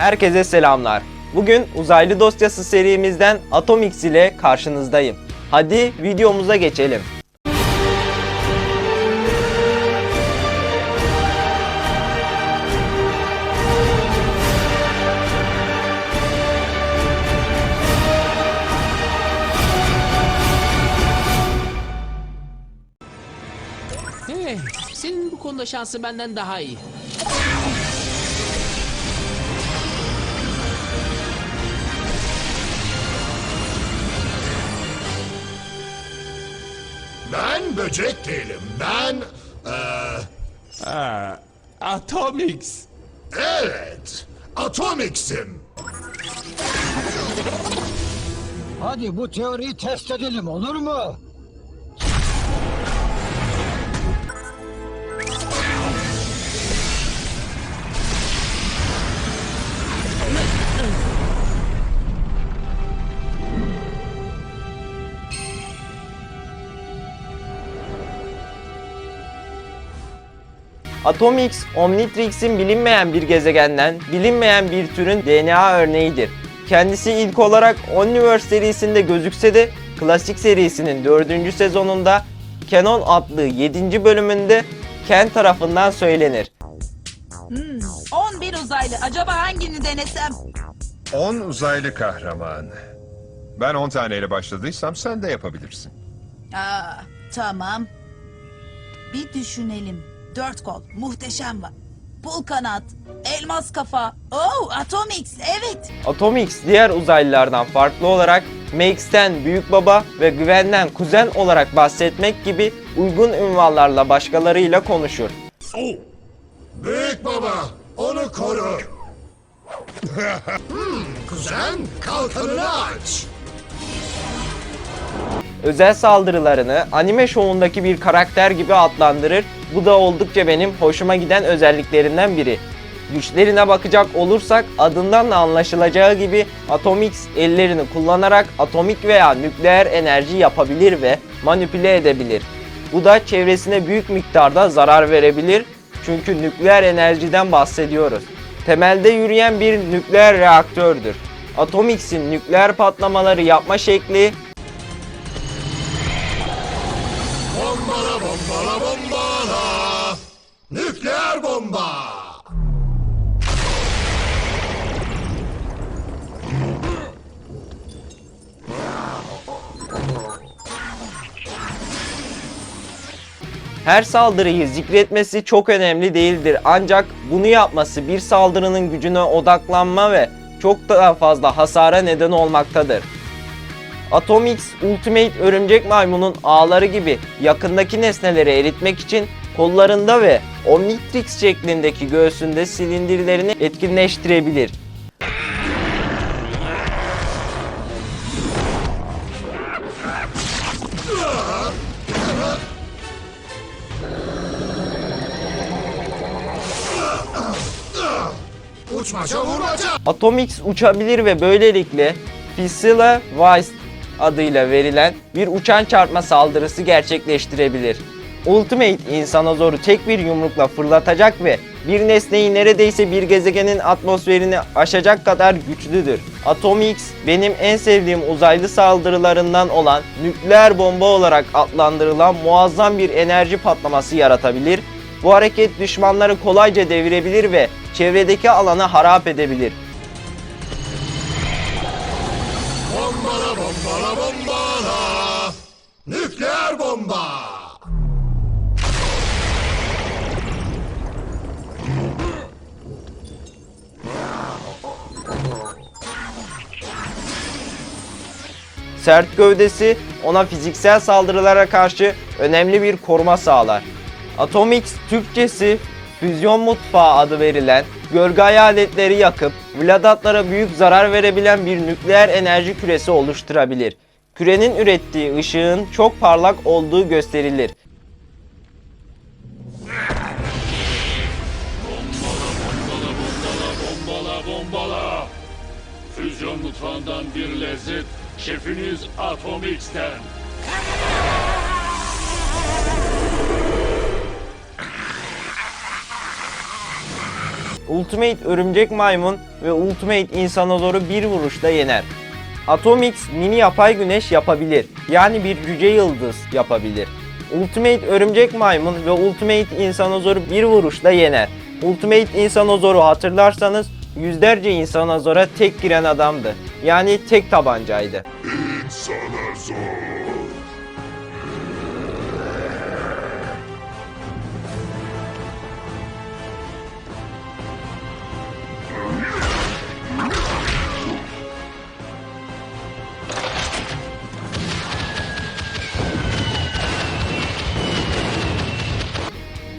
Herkese selamlar. Bugün uzaylı dosyası serimizden Atomix ile karşınızdayım. Hadi videomuza geçelim. Hey, senin bu konuda şansın benden daha iyi. Ben böcek değilim. Ben... eee, Atomix. evet. Atomix'im. Hadi bu teoriyi test edelim olur mu? Atomix, Omnitrix'in bilinmeyen bir gezegenden, bilinmeyen bir türün DNA örneğidir. Kendisi ilk olarak Omniverse serisinde gözükse de klasik serisinin 4. sezonunda Canon adlı 7. bölümünde Ken tarafından söylenir. 11 uzaylı. Acaba hangini denesem? 10 uzaylı kahraman. Ben 10 taneyle başladıysam sen de yapabilirsin. Aa, tamam. Bir düşünelim. Dört kol, muhteşem var. Pul kanat, elmas kafa. Oh, Atomix, evet. Atomix diğer uzaylılardan farklı olarak Max'ten büyük baba ve Gwen'den kuzen olarak bahsetmek gibi uygun ünvanlarla başkalarıyla konuşur. Büyük baba, onu koru. hmm, kuzen, kalkanını aç. özel saldırılarını anime şovundaki bir karakter gibi adlandırır. Bu da oldukça benim hoşuma giden özelliklerinden biri. Güçlerine bakacak olursak adından da anlaşılacağı gibi Atomix ellerini kullanarak atomik veya nükleer enerji yapabilir ve manipüle edebilir. Bu da çevresine büyük miktarda zarar verebilir çünkü nükleer enerjiden bahsediyoruz. Temelde yürüyen bir nükleer reaktördür. Atomix'in nükleer patlamaları yapma şekli Her saldırıyı zikretmesi çok önemli değildir ancak bunu yapması bir saldırının gücüne odaklanma ve çok daha fazla hasara neden olmaktadır. Atomix Ultimate örümcek maymunun ağları gibi yakındaki nesneleri eritmek için kollarında ve Omnitrix şeklindeki göğsünde silindirlerini etkinleştirebilir. Uçmaca vurmaca. Atomix uçabilir ve böylelikle Fissile Weist adıyla verilen bir uçan çarpma saldırısı gerçekleştirebilir. Ultimate insanozoru tek bir yumrukla fırlatacak ve bir nesneyi neredeyse bir gezegenin atmosferini aşacak kadar güçlüdür. Atomix benim en sevdiğim uzaylı saldırılarından olan nükleer bomba olarak adlandırılan muazzam bir enerji patlaması yaratabilir. Bu hareket düşmanları kolayca devirebilir ve çevredeki alanı harap edebilir. Bombala bombala bombala. Nükleer bomba. Sert gövdesi ona fiziksel saldırılara karşı önemli bir koruma sağlar. Atomix Türkçesi füzyon mutfağı adı verilen gölge hayaletleri yakıp Vladatlara büyük zarar verebilen bir nükleer enerji küresi oluşturabilir. Kürenin ürettiği ışığın çok parlak olduğu gösterilir. Bombala bombala. Füzyon mutfağından bir lezzet. Şefiniz Atomix'ten. Ultimate Örümcek Maymun ve Ultimate İnsanozoru bir vuruşla yener. Atomix mini yapay güneş yapabilir. Yani bir cüce yıldız yapabilir. Ultimate Örümcek Maymun ve Ultimate İnsanozoru bir vuruşla yener. Ultimate İnsanozoru hatırlarsanız yüzlerce insanozora tek giren adamdı. Yani tek tabancaydı. Sana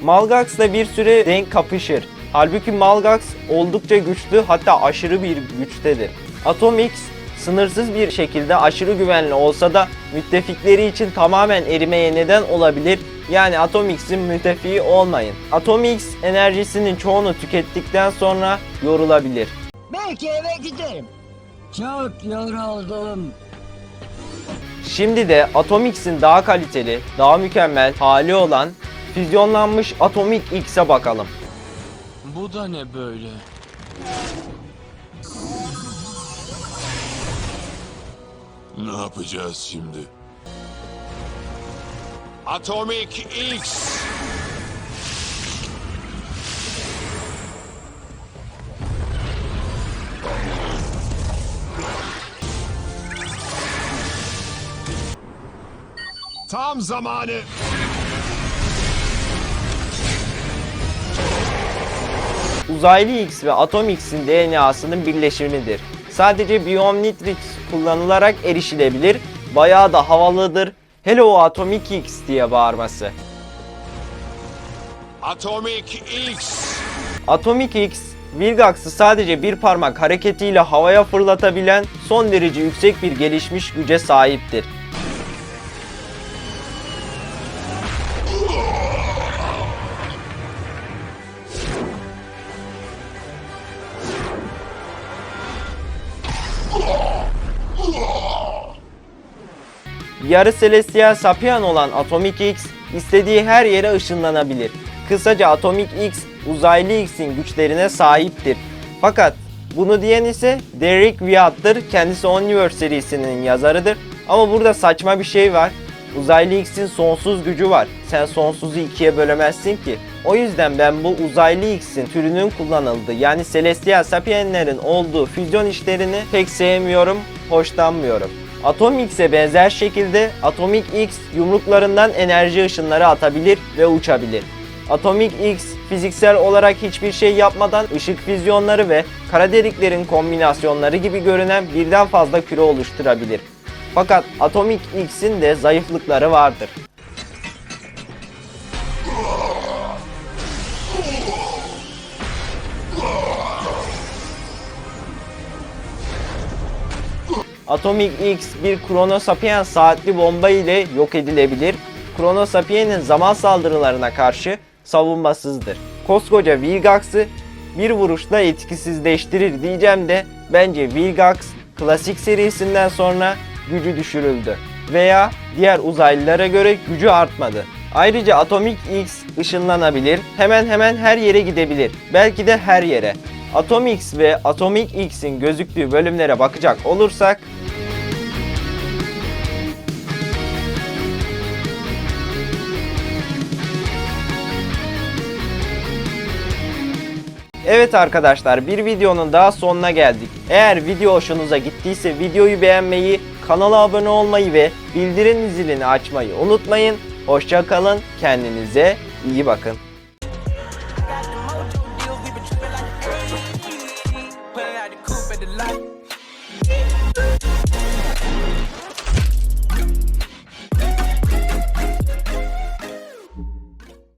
Malgax'la bir süre denk kapışır. Halbuki Malgax oldukça güçlü hatta aşırı bir güçtedir. Atomix sınırsız bir şekilde aşırı güvenli olsa da müttefikleri için tamamen erimeye neden olabilir. Yani Atomix'in müttefiği olmayın. Atomix enerjisinin çoğunu tükettikten sonra yorulabilir. Belki eve giderim. Çok yoruldum. Şimdi de Atomix'in daha kaliteli, daha mükemmel hali olan füzyonlanmış Atomic X'e bakalım. Bu da ne böyle? Ne yapacağız şimdi? Atomic X! Tam zamanı. Uzaylı X ve Atom X'in DNA'sının birleşimidir. Sadece Biomnitrix kullanılarak erişilebilir, bayağı da havalıdır. Hele o Atomic X diye bağırması. Atomic X! Atomic X, Vilgax'ı sadece bir parmak hareketiyle havaya fırlatabilen son derece yüksek bir gelişmiş güce sahiptir. Yarı Celestial Sapian olan Atomic X istediği her yere ışınlanabilir. Kısaca Atomic X uzaylı X'in güçlerine sahiptir. Fakat bunu diyen ise Derek Wyatt'tır. Kendisi Omniverse serisinin yazarıdır. Ama burada saçma bir şey var. Uzaylı X'in sonsuz gücü var. Sen sonsuzu ikiye bölemezsin ki. O yüzden ben bu uzaylı X'in türünün kullanıldığı yani Celestial Sapienlerin olduğu füzyon işlerini pek sevmiyorum, hoşlanmıyorum. Atom X'e benzer şekilde Atomic X yumruklarından enerji ışınları atabilir ve uçabilir. Atomic X fiziksel olarak hiçbir şey yapmadan ışık füzyonları ve kara deliklerin kombinasyonları gibi görünen birden fazla küre oluşturabilir. Fakat Atomic X'in de zayıflıkları vardır. Atomic X bir Chrono Sapien saatli bomba ile yok edilebilir. Chrono Sapien'in zaman saldırılarına karşı savunmasızdır. Koskoca Vilgax'ı bir vuruşla etkisizleştirir diyeceğim de bence Vilgax klasik serisinden sonra gücü düşürüldü. Veya diğer uzaylılara göre gücü artmadı. Ayrıca Atomic X ışınlanabilir, hemen hemen her yere gidebilir. Belki de her yere. Atomix ve Atomic X'in gözüktüğü bölümlere bakacak olursak Evet arkadaşlar bir videonun daha sonuna geldik. Eğer video hoşunuza gittiyse videoyu beğenmeyi, kanala abone olmayı ve bildirim zilini açmayı unutmayın. Hoşça kalın, kendinize iyi bakın.